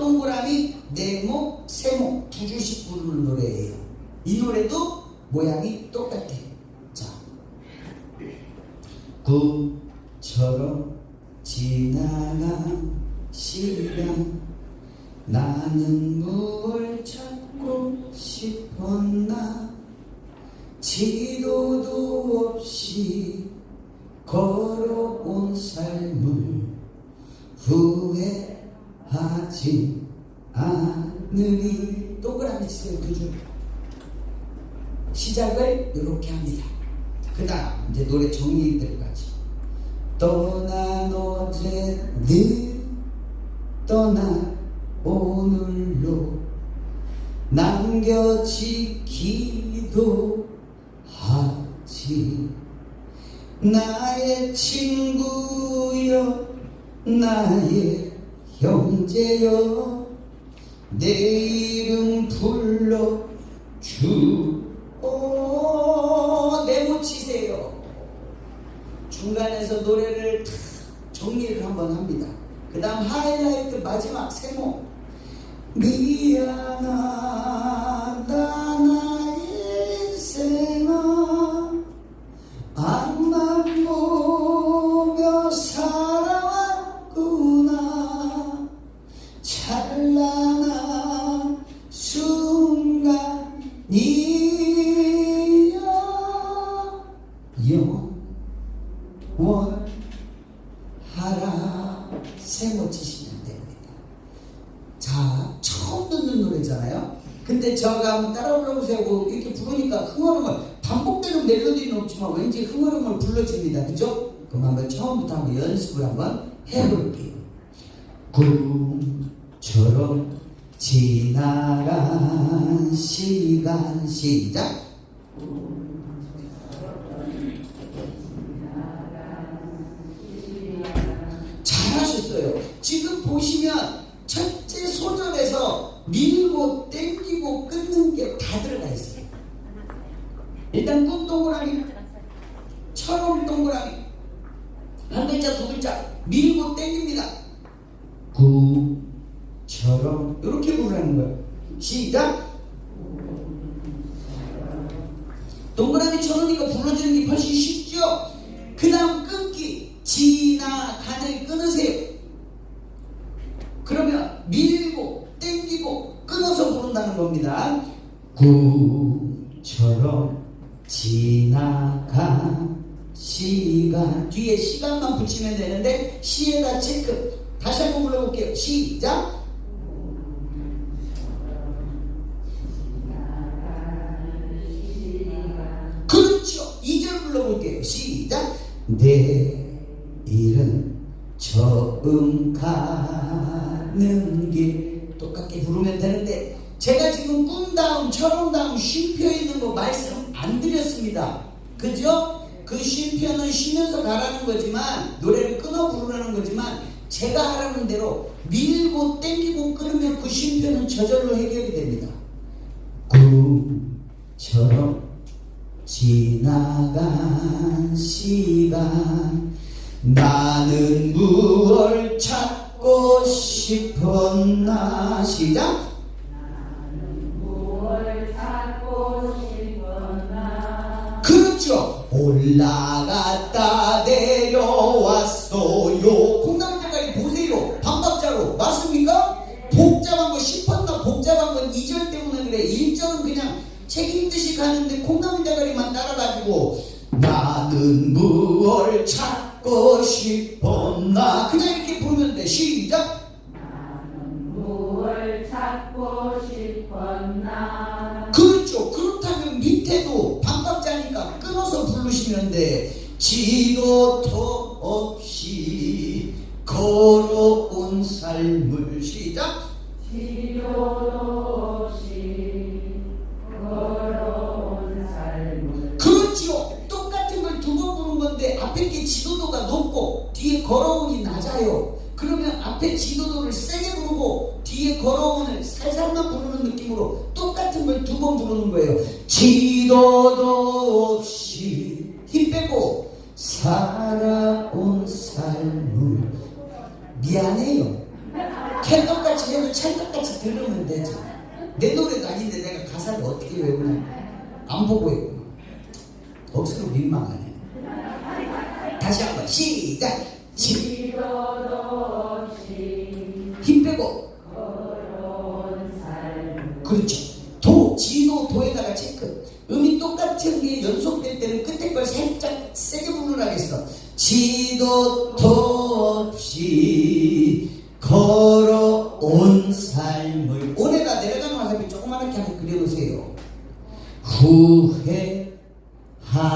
동그라미, 네모, 세모 두 줄씩 부르는 노래예요. 이 노래도 모양이 똑같아요. 자, 굿처럼 지나간 시간 나는 무얼 찾고 싶었나 지도도 없이 걸어온 삶을 후회하지 않으리 동그라미 치세요 두줄 시작을 이렇게 합니다 그 다음 이제 노래 정리 들어가지 떠난 어제 늘 떠난 오늘로 남겨지기도 하지. 나의 친구여 나의 형제여 내 시간 시작. 잘하셨어요. 지금 보시면 첫째 소절에서 밀고 땡기고 끊는 게 다 들어가 있어요. 일단 꿈 동그라미, 처럼 동그라미, 한 글자 두 글자 밀고 땡깁니다. 구처럼 이렇게 부르는 거예요. 시작. 동그라미 쳐놓으니까 불러주는 게 훨씬 쉽죠? 그 다음 끊기 지나간을 끊으세요 그러면 밀고 땡기고 끊어서 부른다는 겁니다 구처럼 지나간 시간 뒤에 시간만 붙이면 되는데 시에다 체크 다시 한번 불러볼게요 시작 그렇죠. 2절 불러볼게요. 시작. 내일은 처음 가는 길 똑같게 부르면 되는데 제가 지금 꿈 다음 처럼 다음 쉼표 있는 거 말씀 안 드렸습니다. 그죠? 그 쉼표는 쉬면서 가라는 거지만 노래를 끊어 부르라는 거지만 제가 하라는 대로 밀고 땡기고 끊으면 그 쉼표는 저절로 해결이 됩니다. 꿈처럼 지나간 시간 나는 무얼 찾고 싶었나 시작 올라갔다 내려왔어요. 콩나물대가리 보세요. 반박자로. 맞습니까? 복잡한 거 싶었나 복잡한 건 2절 때문에 그래. 1절은 그냥 책임듯이 가는데 콩나물 대가리만 따라가지고 나는 무얼 찾고 싶었나? 그냥 이렇게 부르면 돼. 시작. 무얼 찾고 싶었나? 그렇죠. 그렇다면 밑에도 부르시면 돼. 지도도 없이 걸어온 삶을 시작. 치료도 없이 걸어온 삶을 그렇죠. 똑같은 걸 두번 부른 건데 앞에 게 지도도가 높고 뒤에 걸어온이 낮아요. 그러면 앞에 지도도를 세게 부르고 뒤에 걸어온을 살살만 부르는 느낌으로 똑같은 걸 두 번 부르는 거예요. 지도도 없이 힘 빼고 살아온 삶을 미안해요. 찰떡같이 해도 찰떡같이 들으면 되지. 내 노래도 아닌데 내가 가사를 어떻게 외우냐. 안 보고 외우나. 억수로 민망하네. 다시 한번 시작. 힘 빼고. 그렇죠. 도, 지도, 도에다가 체크. 음이 똑같은 게 연속될 때는 끝에 걸 살짝 세게 부르라겠어. 지도, 도 없이 걸어온 삶을. 올해가 내려가는 와사비 조그맣게 한번 그려보세요.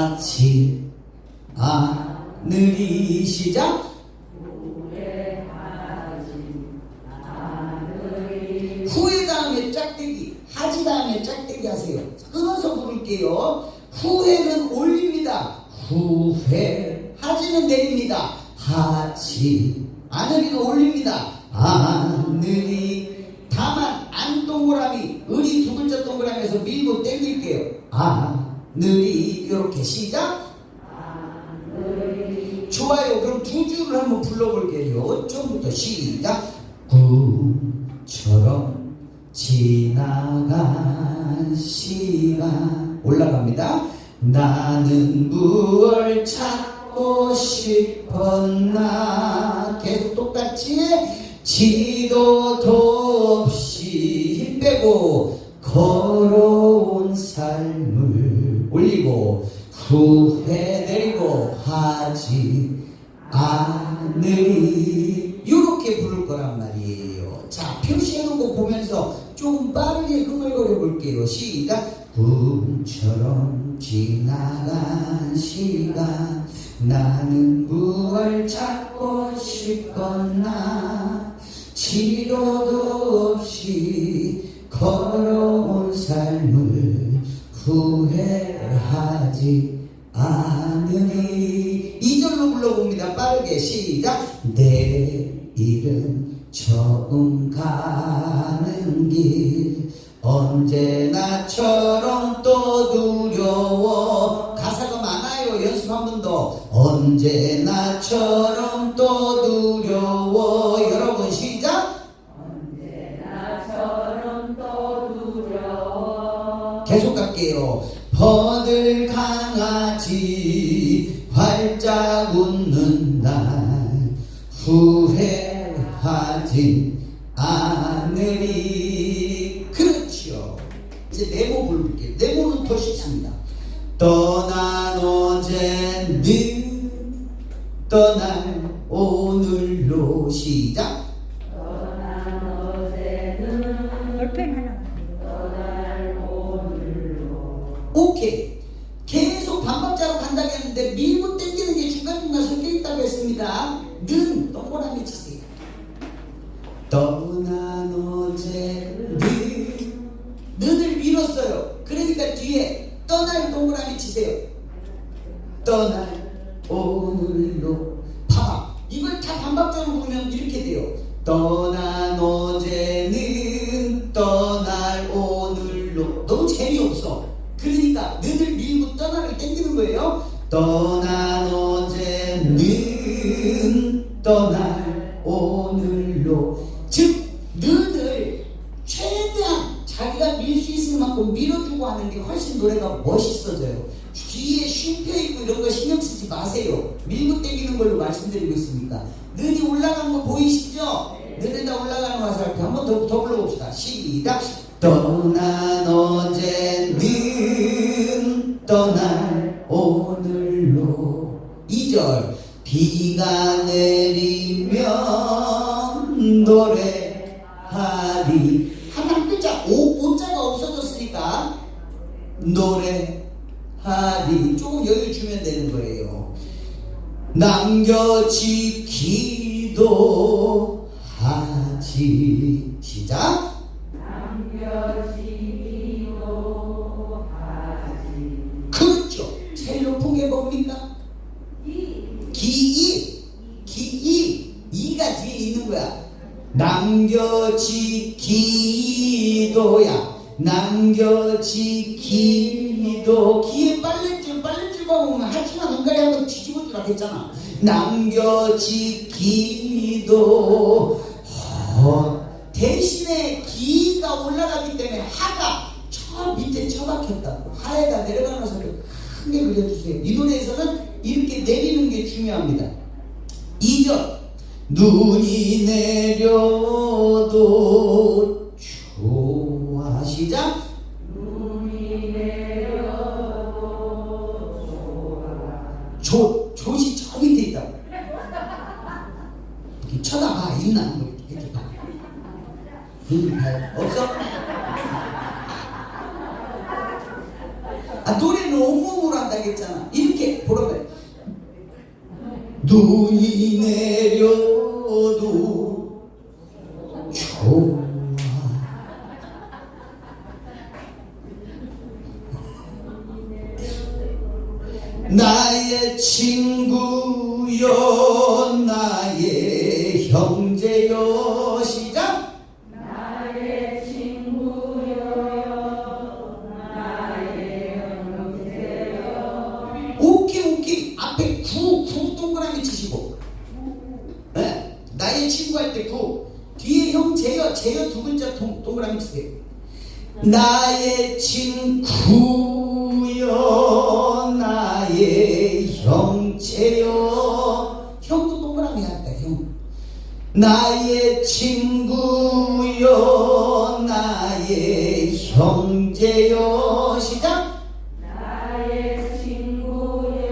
후회하지 않으리 시작. 후회 다음에 짝대기, 하지 다음에 짝대기 하세요. 끊어서 부를게요. 후회는 올립니다. 후회, 하지는 내립니다. 하지, 아느리는 올립니다. 아느리, 다만, 안 동그라미, 을이 두 글자 동그라미에서 밀고 땡길게요. 아느리, 이렇게 시작. 좋아요. 그럼 두 줄을 한번 불러볼게요. 처음부터 시작. 꿈처럼 지나간 시간 올라갑니다. 나는 무얼 찾고 싶었나 계속 똑같이 지도도 없이 힘 빼고 걸어온 삶을 올리고 후회 내리고 하지 않으리. 이렇게 부를 거란 말이에요. 자 표시해놓은 거 보면서 좀 빠르게 흥얼거려 볼게요. 시작. 꿈처럼 지나간 시간 나는 무얼 찾고 싶었나? 지도도 없이 걸어 하지 않으니 이절로 불러봅니다. 빠르게 시작. 내 일은 처음 가는 길. 언제 계속 갈게요. 버들 강아지 활짝 웃는 게 중간중간 섞여 있다고 했습니다. 는 동그라미 치세요. 떠난 어제 는 는을 밀었어요. 그러니까 뒤에 떠날 동그라미 치세요. 떠날 훨씬 노래가 멋있어져요. 뒤에 쉼표 있고 이런 거 신경 쓰지 마세요. 밀고 땡기는 걸로 말씀드리고 있습니다. 는이 올라간 거 보이시죠? 는에다 올라가는 화살표 한번 더, 더 불러봅시다. 시작. 떠난 어제는 떠날 오늘로 2절 비가 내리면 노래 노래하리. 조금 여유 주면 되는 거예요. 남겨 지기도 하지. 시작. 남겨 지기도 하지. 그렇죠. 제일 높은 게 뭡니까? 기이. 기이. 이가 뒤에 있는 거야. 남겨지기도야 남겨지기도 기에 빨랫줄 보면 하지만 엉가리 한번 뒤집어 주라 했잖아 남겨지기도 헛 대신에 기가 올라가기 때문에 하가 저 밑에 처박혔다고 하에다 내려가는 것을 크게 그려주세요. 이 노래에서는 이렇게 내리는 게 중요합니다. 2절 눈이 내려도 눈이 내려도 좋아. 나의 친구여 나의 형 나의 형제여 시작. 나의 친구여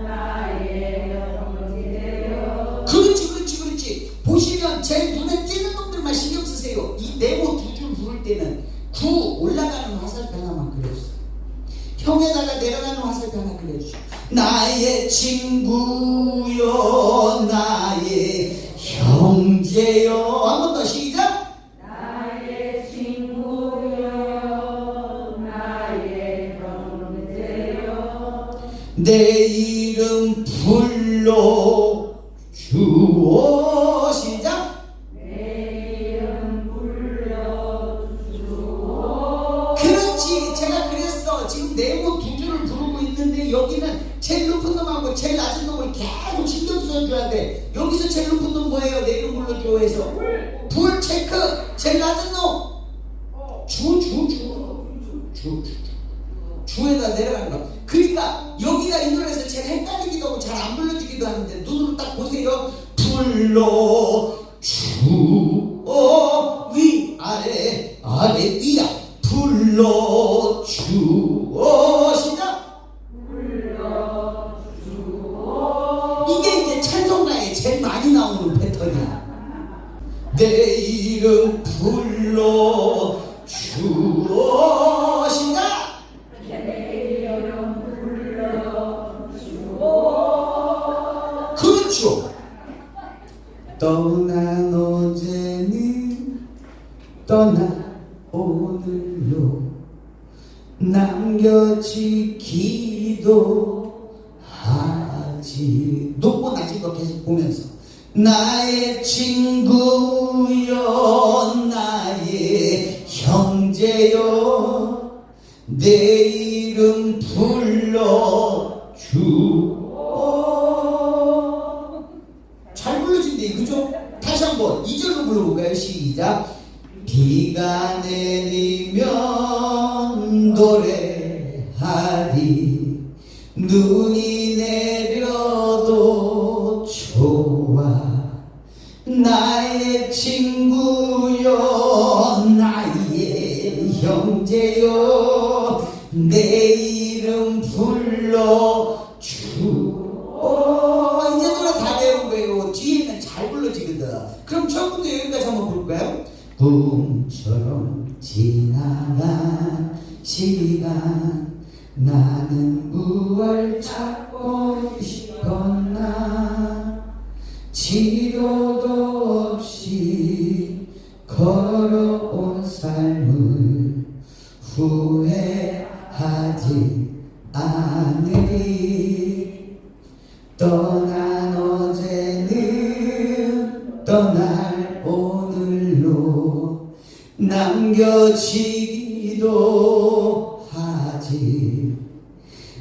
나의 형제여. 그렇지 그렇지 그렇지. 보시면 제일 눈에 띄는 놈들만 신경 쓰세요. 이 네모 두 줄 부를 때는 구 올라가는 화살표 하나만 그려주세요. 형에다가 내려가는 화살표 하나 그려주세요. 나의 친구 불 체크. 제일 낮은 놈주주 주 주 주에다 내려가는 거. 그러니까 여기가 이 노래에서 제일 헷갈리기도 하고 잘 안 불러주기도 하는데 눈으로 딱 보세요. 불러 주어 위 아래 아래 위야. 불러 주어 시작. 이게 이제 찬송가에 제일 많이 나오는 패턴이야 내 이름 불러 내 이름 불러 주어 잘 불러진대 그죠? 다시 한번 2절로 불러볼까요? 시작 비가 내리면 노래하리 눈이 꿈처럼 지나간 시간. 나는 무얼 찾고 싶었나. 치료도 없이 걸어온 삶을 후회 것이기도 하지.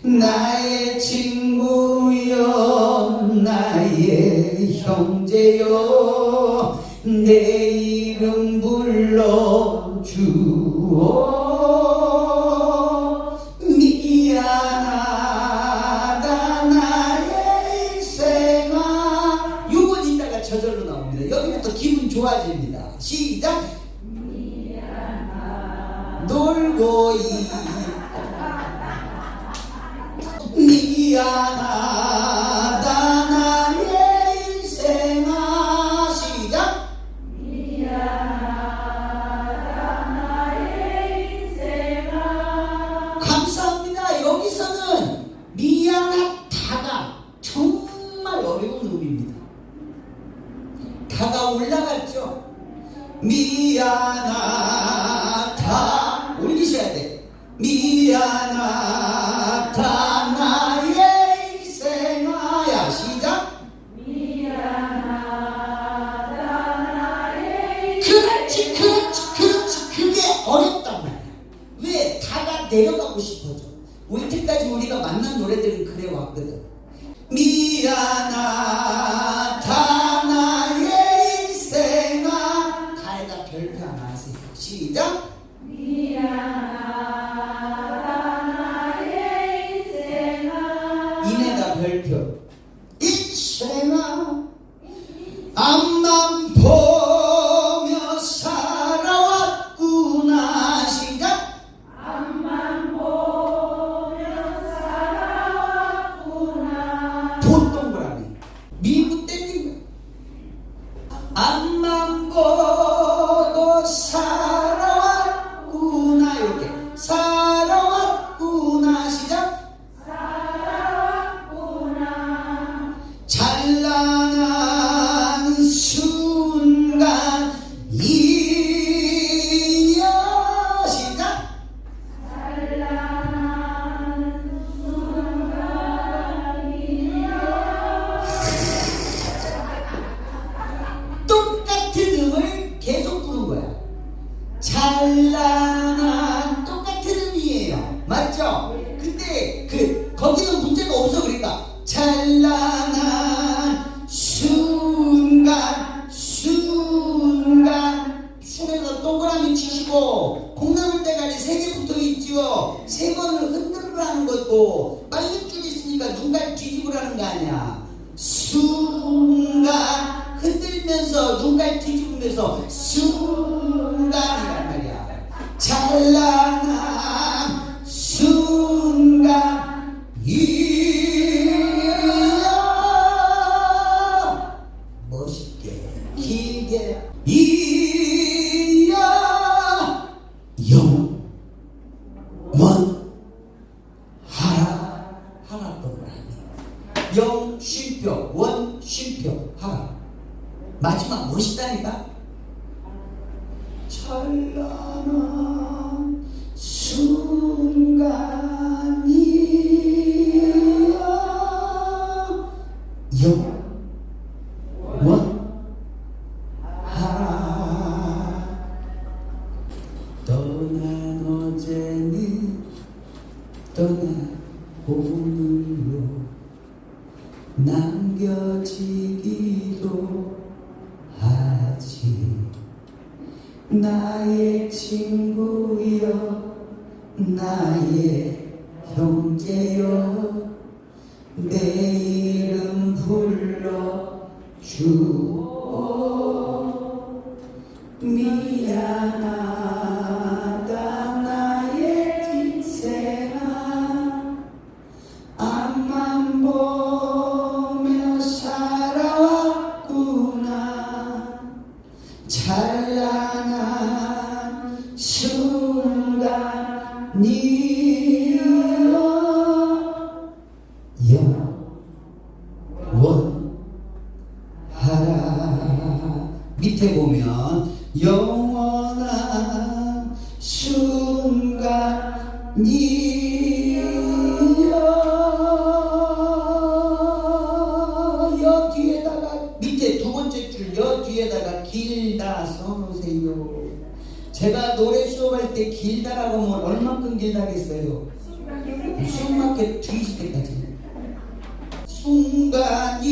나의 친구여 나의 형제여 내 이름 불러주오 Niana. Yeah. 가는 거 아니야. 순간 흔들면서 눈깔 뒤집으면서 순간이란 말이야. 잘난 God. Yeah. 이제 두 번째 줄여 뒤에다가 길다 써놓으세요. 제가 노래 수업할 때 길다라고 하면 뭐 얼만큼 길다겠어요? 숨막혀 뒤질 때까지. 순간이여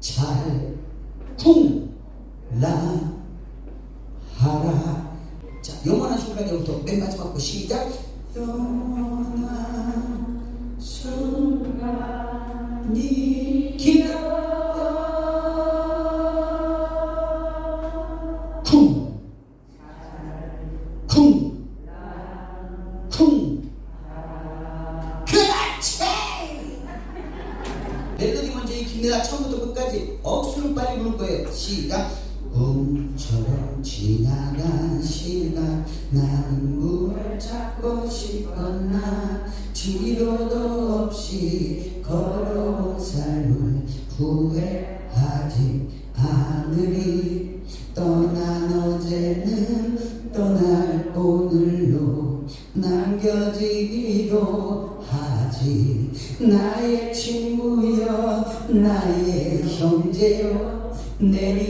쿵잘 쿵라 하라 자 영원한 순간이부터 맨 마지막 거 시작 영원 쿵, 쿵. 그렇지! 멜로디 먼저 익힙니다. 처음부터 끝까지 억수로 빨리 부를 거예요. 시작. 꿈처럼 지나간 시간 나는 뭘 찾고 싶었나 지도도 없이 걸어온 삶을 후회하지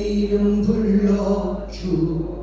이름 불러주오